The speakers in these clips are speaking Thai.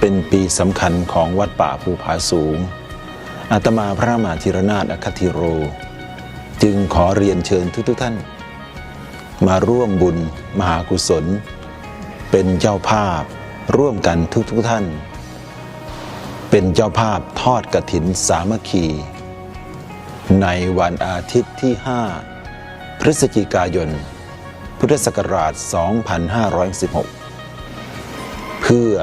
เป็นปีสำคัญของวัดป่าภูผาสูง อาตมาพระมหาธิรนาถอคติโร จึงขอเรียนเชิญทุกๆท่าน มาร่วมบุญมหากุศล เป็นเจ้าภาพร่วมกันทุกๆท่าน เป็นเจ้าภาพทอดกระถินสามัคคี ในวันอาทิตย์ที่ 5 พฤศจิกายน พุทธศักราช 2516 พื่อ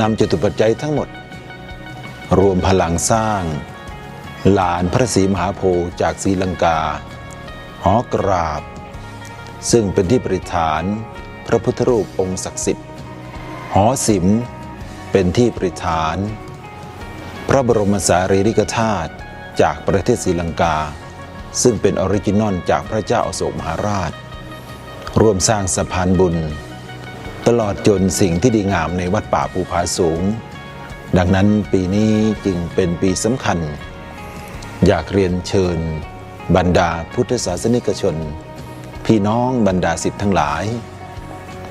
นำจตุปัจจัยทั้งหมด รวมพลังสร้างหลานพระศรีมหาโพธิ์จากศรีลังกา หอกราบ ซึ่งเป็นที่ประดิษฐานพระพุทธรูปองค์ศักดิ์สิทธิ์ หอสิมเป็นที่ประดิษฐาน พระบรมสารีริกธาตุจากประเทศศรีลังกา ซึ่งเป็นออริจินอลจากพระเจ้าอโศกมหาราช ร่วมสร้างสะพานบุญ ตลอดจนสิ่งที่ดีงามในวัดป่าภูผาสูง ดังนั้นปีนี้จึงเป็นปีสำคัญ อยากเรียนเชิญ บรรดาพุทธศาสนิกชน พี่น้องบรรดาสิทธิ์ทั้งหลาย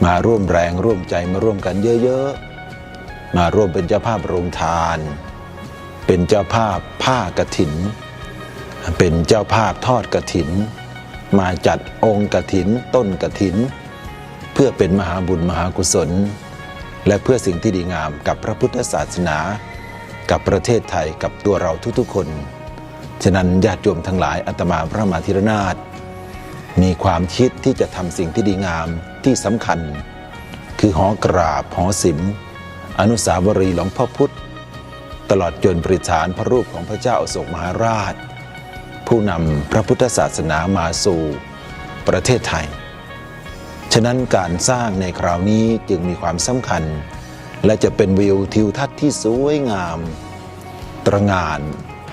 มาร่วมแรงร่วมใจมาร่วมกันเยอะๆ มาร่วมเป็นเจ้าภาพโรงทาน เป็นเจ้าภาพผ้ากระถิน เป็นเจ้าภาพทอดกระถิน มาจัดองค์กระถิน ต้นกระถิน เพื่อเป็นมหาบุญมหากุศล และเพื่อสิ่งที่ดีงามกับพระพุทธศาสนา กับประเทศไทยกับตัวเราทุกๆคน ฉะนั้นญาติโยมทั้งหลายอาตมาพระมหาธิรนาถมีความคิดที่จะทำสิ่งที่ดีงามที่สำคัญ คือหอกราบหอสิมอนุสาวรีย์หลวงพ่อพุธตลอดจนประดิษฐานพระรูปของพระเจ้าอโศกมหาราช ผู้นำพระพุทธศาสนามาสู่ประเทศไทย ฉะนั้นการสร้างในคราวนี้จึงมีความสำคัญ และจะเป็นวิวทิวทัศน์ที่สวยงาม ตระงาน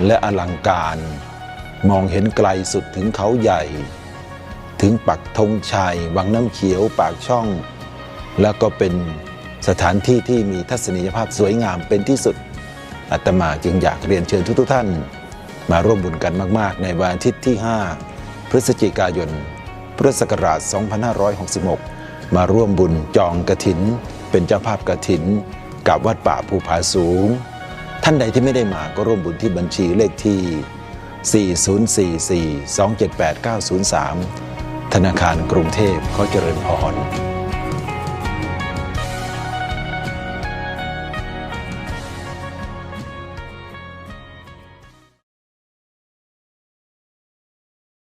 และอลังการ มองเห็นไกลสุดถึงเขาใหญ่ ถึงปักธงชัยวังน้ำเขียวปากช่อง แล้วก็เป็นสถานที่ที่มีทัศนียภาพสวยงามเป็นที่สุดอาตมาจึงอยากเรียนเชิญทุกท่าน มาร่วมบุญกันมาก ๆ ในวันอาทิตย์ที่ 5 พฤศจิกายน พุทธศักราช 2566 มาร่วมบุญจองกระถิน เป็นเจ้าภาพกระถิน กับวัดป่าภูผาสูง ท่านใดที่ไม่ได้มาก็ร่วมบุญที่บัญชีเลขที่ 4044 278 903 ธนาคารกรุงเทพเขาเจริญพร